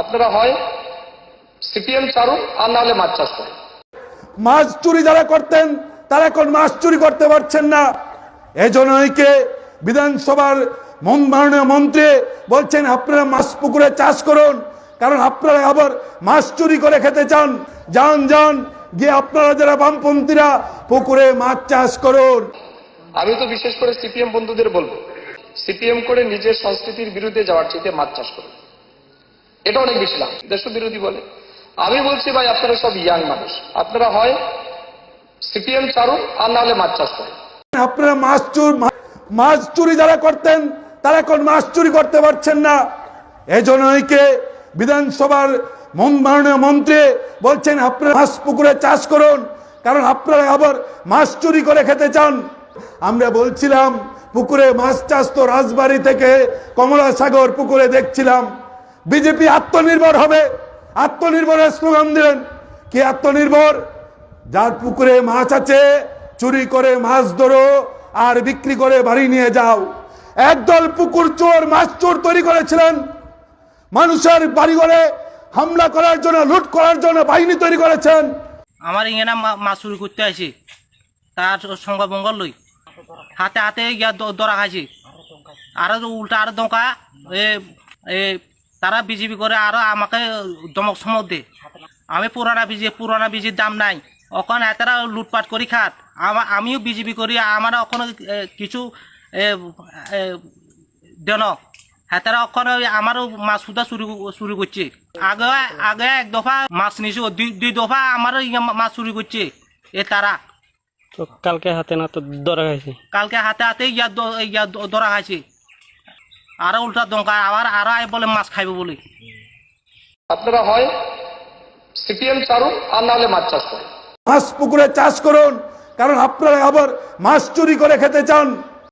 আপনারা হয় সিপিএম ছাড়ুন আর নাহলে মাছ চাষ করুন। মাছ চুরি যারা করতেন তারা এখন মাছ চুরি করতে পারছেন না। এজন্যকে বিধানসভার মন- মাননীয় মন্ত্রী বলছেন আপনারা মাছ পুকুরে চাষ করুন। কারণ আপনারা আবার মাছ চুরি করে খেতে চান। যান যান গিয়ে আপনারা যারা বামপন্থীরা পুকুরে মাছ চাষ করুন। আমি তো বিশেষ করে সিপিএম বন্ধুদের বলব সিপিএম করে নিজের সংস্কৃতির বিরুদ্ধে যাওয়ার চাইতে মাছ চাষ করুন। এটা অনেক বেশি লাভ। দেশ বিরোধী বলে। আমি বলছি ভাই, আপনারা সব ইয়াং মানুষ। আপনারা হয় সিপিএম ছাড়ুন, আর নাহলে মাছ চাষ করুন। আপনারা মাছ চুর মাছ চুরি যারা করতেন, তারা এখন মাছ চুরি করতে পারছেন না। এজন্যকে বিধানসভার মন- মাননীয় মন্ত্রী বলছেন, আপনারা মাছ পুকুরে চাষ করুন, কারণ আপনারা আবার মাছ চুরি করে খেতে চান। আমরা বলছিলাম, পুকুরে মাছ চাষ তো রাজবাড়ি থেকে কমলা সাগর পুকুরে দেখছিলাম। বিজেপি আত্মনির্ভর হবে। আত্মনির্ভরের স্লোগান দিলেন। কি আত্মনির্ভর? যার পুকুরে মাছ আছে, চুরি করে মাছ ধরো আর বিক্রি করে বাড়ি নিয়ে যাও। একদল পুকুর চোর, মাছ চোর তৈরি করেছিলেন। মানুষের বাড়ি ঘরে হামলা করার জন্য, লুট করার জন্য বাহিনী তৈরি করেছেন। আমার ইংনা মাছ চুরি করতে আসি তার সংবাদ মঙ্গল লই। হাতে হাতে গিয়া দরা খাইছি। আরও উল্টা আরও দমকা, এ এ তারা বিজেপি করে আরও আমাকে দমক সমক দে। আমি পুরানা বিজি পুরানা বিজির দাম নাই। ওখানে এতারা লুটপাট করি খাত আমা- আমিও বিজেপি করি আমার ওখানে এ, কিছু দেন। হেতারা ওই আমারও মাছ সুদা চুরি চুরি করছে। আগে আগে এক দফা মাছ নিছো দুই দুই দফা আমারও ইয়া মাছ চুরি করছে এ তারা। তো কালকে হাতে না তো ধরা খাইছি? কালকে হাতে হাতে ইয়া ইয়া ধরা খাইছে। আরও উল্টা দমকা আবার আরও আই বলে মাছ খাইব বলে। আপনারা হয় সিপিএম ছাড়ুন আর নাহলে মাছ চাষ করুন। মাছ পুকুরে চাষ করুন কারণ আপনারা আবার মাছ চুরি করে খেতে চান।